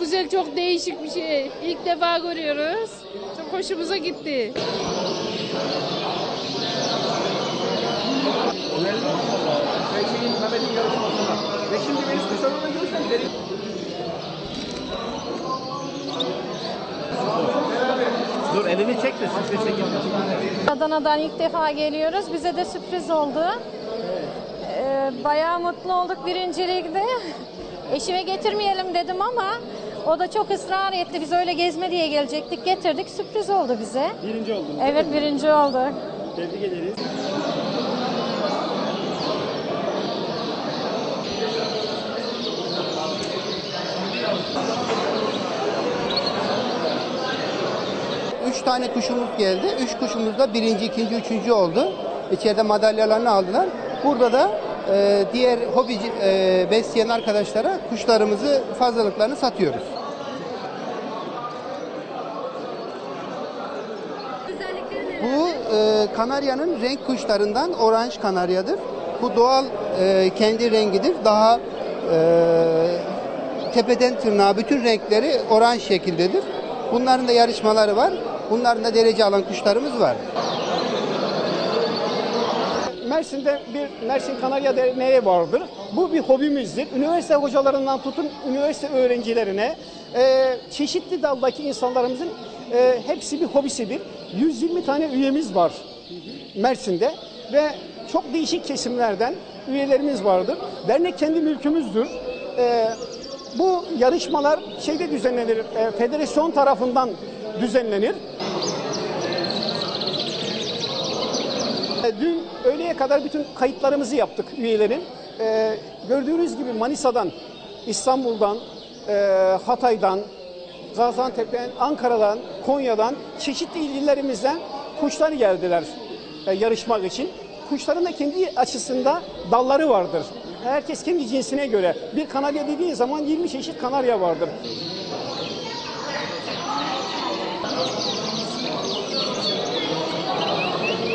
güzel, çok değişik bir şey. İlk defa görüyoruz. Çok hoşumuza gitti. Şeyin Mehmet'in yarışmasında. Ve şimdi beni dışarıda görürsen derin. Dur elini çek de stres çekin. Adana'dan ilk defa geliyoruz. Bize de sürpriz oldu. Ee, bayağı mutlu olduk birincilikte. Eşime getirmeyelim dedim ama o da çok ısrar etti. Biz öyle gezme diye gelecektik. Getirdik. Sürpriz oldu bize. Birinci oldun. Evet birinci olduk. Tebrik ederiz. Üç tane kuşumuz geldi. Üç kuşumuz da birinci, ikinci, üçüncü oldu. İçeride madalyalarını aldılar. Burada da e, diğer hobi e, besleyen arkadaşlara kuşlarımızı fazlalıklarını satıyoruz. Bu e, kanaryanın renk kuşlarından oranj kanaryadır. Bu doğal e, kendi rengidir. Daha e, tepeden tırnağa bütün renkleri oranj şekildedir. Bunların da yarışmaları var. Bunların da derece alan kuşlarımız var. Mersin'de bir Mersin Kanarya Derneği vardır. Bu bir hobimizdir. Üniversite hocalarından tutun üniversite öğrencilerine e, çeşitli daldaki insanlarımızın e, hepsi bir hobisidir. 120 tane üyemiz var Mersin'de ve çok değişik kesimlerden üyelerimiz vardır. Dernek kendi mülkümüzdür. E, bu yarışmalar şeyde düzenlenir, e, federasyon tarafından düzenlenir. E, Dün öğleye kadar bütün kayıtlarımızı yaptık üyelerin. Ee, gördüğünüz gibi Manisa'dan, İstanbul'dan, e, Hatay'dan, Gaziantep'ten, Ankara'dan, Konya'dan çeşitli illerimizden kuşlar geldiler e, yarışmak için. Kuşların da kendi açısında dalları vardır. Herkes kendi cinsine göre. Bir kanarya dediği zaman 20 çeşit kanarya vardır.